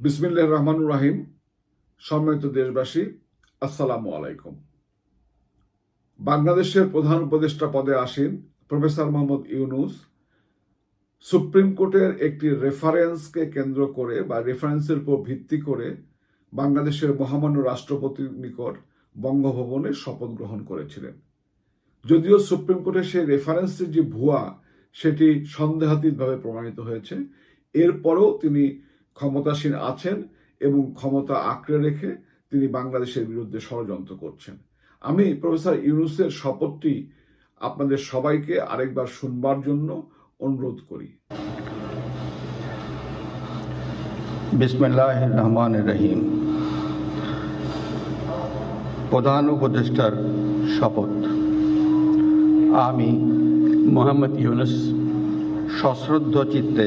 বিসমিল্লাহ রহমানুর রাহিম। সম্মানিত দেশবাসী, আসসালামু আলাইকুম। বাংলাদেশের প্রধান উপদেষ্টা পদে আসেন প্রফেসর মোহাম্মদ ইউনুস। সুপ্রিম কোর্টের একটি রেফারেন্সকে কেন্দ্র করে বা রেফারেন্সের উপর ভিত্তি করে বাংলাদেশের মহামান্য রাষ্ট্রপতির নিকট বঙ্গভবনে শপথ গ্রহণ করেছিলেন। যদিও সুপ্রিম কোর্টের সেই রেফারেন্সের যে ভুয়া, সেটি সন্দেহাতীতভাবে প্রমাণিত হয়েছে। এরপরও তিনি ক্ষমতাসীন আছেন এবং ক্ষমতা আঁকড়ে রেখে তিনি বাংলাদেশের বিরুদ্ধে ষড়যন্ত্র করছেন। আমি প্রফেসর ইউনুসের শপথটি আপনাদের সবাইকে আরেকবার শুনবার জন্য অনুরোধ করি। বিসমিল্লাহ রহমান রহিম। প্রধান উপদেষ্টার শপথ। আমি মোহাম্মদ ইউনুস সশ্রদ্ধ চিত্তে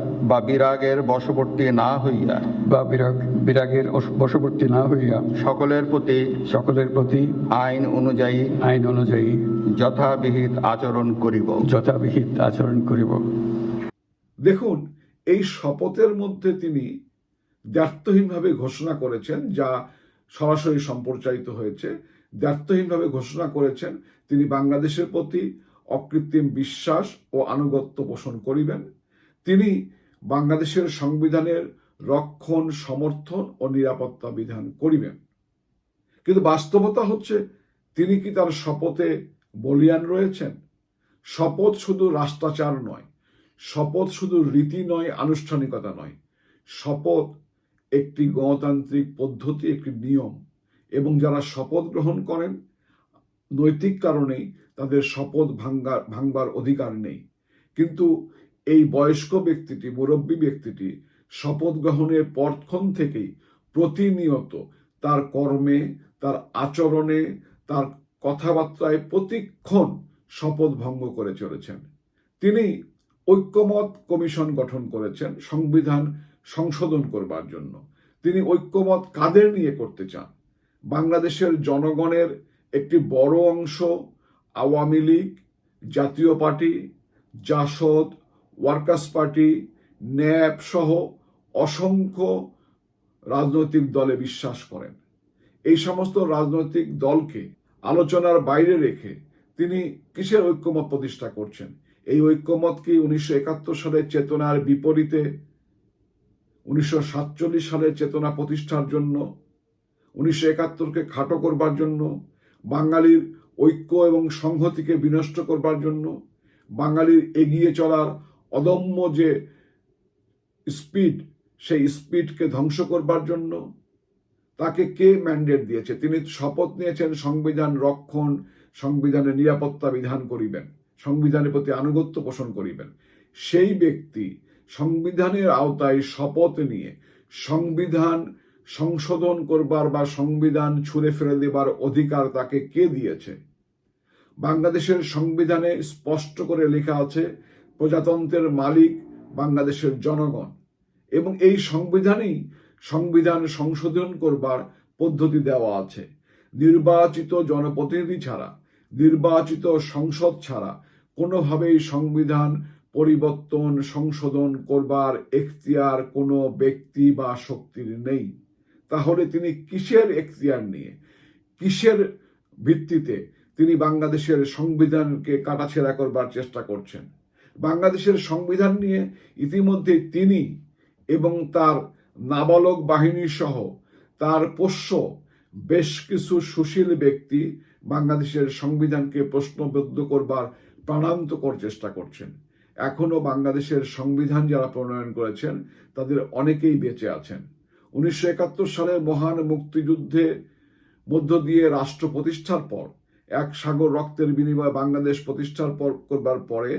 বা বিরাগের বশবর্তী না হইয়া। বা বিরাগ বিরাগের বশবর্তী না হইয়া সকলের প্রতি সকলের প্রতি আইন অনুযায়ী আইন অনুযায়ী যথাবিহিত আচরণ করিব। যথাবিহিত আচরণ করিব। দেখুন এই শপথের মধ্যে তিনি দ্ব্যর্থহীনভাবে ঘোষণা করেছেন যা সরাসরি সম্প্রচারিত হয়েছে। দ্ব্যর্থহীনভাবে ঘোষণা করেছেন তিনি বাংলাদেশের প্রতি অকৃত্রিম বিশ্বাস ও আনুগত্য পোষণ করিবেন। তিনি বাংলাদেশের সংবিধানের রক্ষণ, সমর্থন ও নিরাপত্তা বিধান করিবেন। কিন্তু বাস্তবতা হচ্ছে, তিনি কি তার শপথে বলিয়ান রয়েছেন? শপথ শুধু রাষ্ট্রাচার নয়, শপথ শুধু রীতি নয়, আনুষ্ঠানিকতা নয়। শপথ একটি গণতান্ত্রিক পদ্ধতি, একটি নিয়ম। এবং যারা শপথ গ্রহণ করেন, নৈতিক কারণেই তাদের শপথ ভাঙ্গার ভাঙবার অধিকার নেই। কিন্তু এই বয়স্ক ব্যক্তিটি, মুরব্বী ব্যক্তিটি শপথ গ্রহণের পরক্ষণ থেকেই প্রতিনিয়ত তার কর্মে, তার আচরণে, তার কথাবার্তায় প্রতিক্ষণ শপথ ভঙ্গ করে চলেছেন। তিনি ঐক্যমত কমিশন গঠন করেছেন, সংবিধান সংশোধন করবার জন্য। তিনি ঐক্যমত কাদের নিয়ে করতে চান? বাংলাদেশের জনগণের একটি বড় অংশ Awami League, Jatiya party, JASAD workers party, NAP সহ অসংখ্য রাজনৈতিক দলে বিশ্বাস করেন। এই সমস্ত রাজনৈতিক দলকে আলোচনার বাইরে রেখে তিনি কিসের ঐক্যমত প্রতিষ্ঠা করছেন? এই ঐক্যমত কি উনিশশো একাত্তর সালের চেতনার বিপরীতে, উনিশশো সাতচল্লিশ সালের চেতনা প্রতিষ্ঠার জন্য, উনিশশো একাত্তরকে খাটো করবার জন্য, বাঙালির ঐক্য এবং সংহতিকে বিনষ্ট করবার জন্য, বাঙালির এগিয়ে চলার অদম্য যে স্পিড, সেই স্পিডকে ধ্বংস করবার জন্য তাকে কে ম্যান্ডেট দিয়েছে? তিনি শপথ নিয়েছেন সংবিধান রক্ষণ, সংবিধানের নিরাপত্তা বিধান করিবেন, সংবিধানের প্রতি আনুগত্য পোষণ করিবেন। সেই ব্যক্তি সংবিধানের আওতায় শপথ নিয়ে সংবিধান সংশোধন করবার বা সংবিধান ছুঁড়ে ফেলে দেবার অধিকার তাকে কে দিয়েছে? বাংলাদেশের সংবিধানে স্পষ্ট করে লেখা আছে প্রজাতন্ত্রের মালিক বাংলাদেশের জনগণ এবং এই সংবিধানেই সংবিধান সংশোধন করবার পদ্ধতি দেওয়া আছে। নির্বাচিত জনপ্রতিনিধি ছাড়া, নির্বাচিত সংসদ ছাড়া কোনোভাবেই সংবিধান পরিবর্তন সংশোধন করবার এখতিয়ার কোনো ব্যক্তি বা শক্তির নেই। তাহলে তিনি কিসের এখতিয়ার নিয়ে? কিসের ভিত্তিতে তিনি বাংলাদেশের সংবিধানকে কাটাছেড়া করবার চেষ্টা করছেন? বাংলাদেশের সংবিধান নিয়ে ইতিমধ্যে তিনি এবং তার নাবালক বাহিনী সহ তার পোষ্য বেশ কিছু সুশীল ব্যক্তি বাংলাদেশের সংবিধানকে প্রশ্নবদ্ধ করবার প্রাণান্তকর চেষ্টা করছেন। এখনও বাংলাদেশের সংবিধান যারা প্রণয়ন করেছেন, তাদের অনেকেই বেঁচে আছেন। উনিশশো একাত্তর সালের মহান মুক্তিযুদ্ধে মধ্য দিয়ে রাষ্ট্র প্রতিষ্ঠার পর, এক সাগর রক্তের বিনিময়ে বাংলাদেশ প্রতিষ্ঠার পর করবার পরে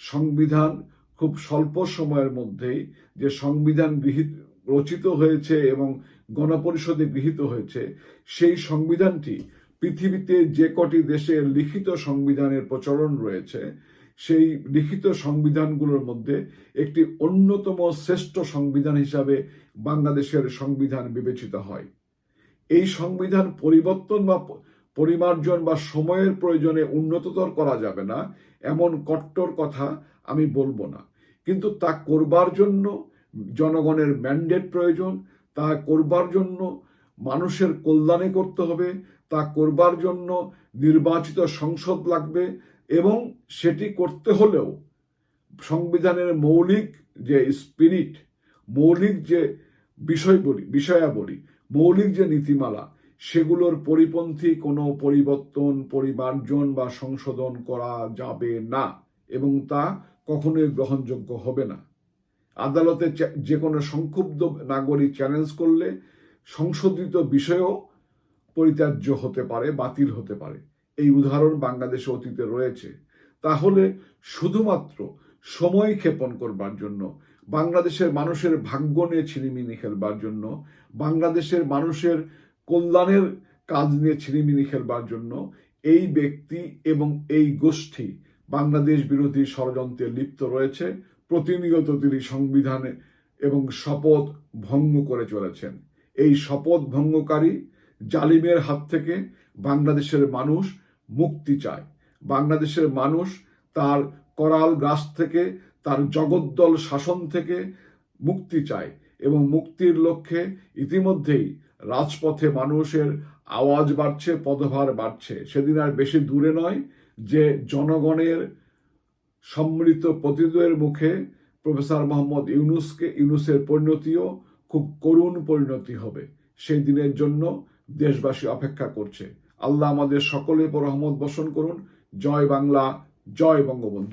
সংবিধান খুব স্বল্প সময়ের মধ্যেই যে সংবিধান গৃহীত রচিত হয়েছে এবং গণপরিষদে গৃহীত হয়েছে, সেই সংবিধানটি পৃথিবীতে যে কটি দেশে লিখিত সংবিধানের প্রচলন রয়েছে, সেই লিখিত সংবিধানগুলোর মধ্যে একটি অন্যতম শ্রেষ্ঠ সংবিধান হিসাবে বাংলাদেশের সংবিধান বিবেচিত হয়। এই সংবিধান পরিবর্তন বা পরিমার্জন বা সময়ের প্রয়োজনে উন্নততর করা যাবে না, এমন কট্টর কথা আমি বলব না। কিন্তু তা করবার জন্য জনগণের ম্যান্ডেট প্রয়োজন, তা করবার জন্য মানুষের কল্যাণে করতে হবে, তা করবার জন্য নির্বাচিত সংসদ লাগবে এবং সেটি করতে হলেও সংবিধানের মৌলিক যে স্পিরিট, মৌলিক যে বিষয়বলি, বিষয়াবলী, মৌলিক যে নীতিমালা সেগুলোর পরিপন্থী কোনো পরিবর্তন, পরিমার্জন বা সংশোধন করা যাবে না এবং তা কখনোই গ্রহণযোগ্য হবে না। আদালতে যে কোনো সংক্ষুব্ধ নাগরিক চ্যালেঞ্জ করলে সংশোধিত বিষয়ও পরিত্যাজ্য হতে পারে, বাতিল হতে পারে। এই উদাহরণ বাংলাদেশে অতীতে রয়েছে। তাহলে শুধুমাত্র সময় ক্ষেপণ করবার জন্য, বাংলাদেশের মানুষের ভাগ্য নিয়ে ছিনিমিনি খেলবার জন্য, বাংলাদেশের মানুষের কল্যাণের কাজ নিয়ে ছিনিমিনি খেলবার জন্য এই ব্যক্তি এবং এই গোষ্ঠী বাংলাদেশ বিরোধী ষড়যন্ত্রে লিপ্ত রয়েছে। প্রতিনিয়ত তিনি সংবিধানে এবং শপথ ভঙ্গ করে চলেছেন। এই শপথ ভঙ্গকারী জালিমের হাত থেকে বাংলাদেশের মানুষ মুক্তি চায়। বাংলাদেশের মানুষ তার করাল গাছ থেকে, তার জগদ্দল শাসন থেকে মুক্তি চায়। এবং মুক্তির লক্ষ্যে ইতিমধ্যেই রাজপথে মানুষের আওয়াজ বাড়ছে, পদভার বাড়ছে। সেদিন আর বেশি দূরে নয় যে জনগণের সম্মিলিত প্রতিদ্বয়ের মুখে প্রফেসর মোহাম্মদ ইউনুসকে, ইউনুসের পরিণতিও খুব করুণ পরিণতি হবে সেই দিনের জন্য দেশবাসী অপেক্ষা করছে। আল্লাহ আমাদের উপর রহমত বর্ষণ করুন। জয় বাংলা, জয় বঙ্গবন্ধু।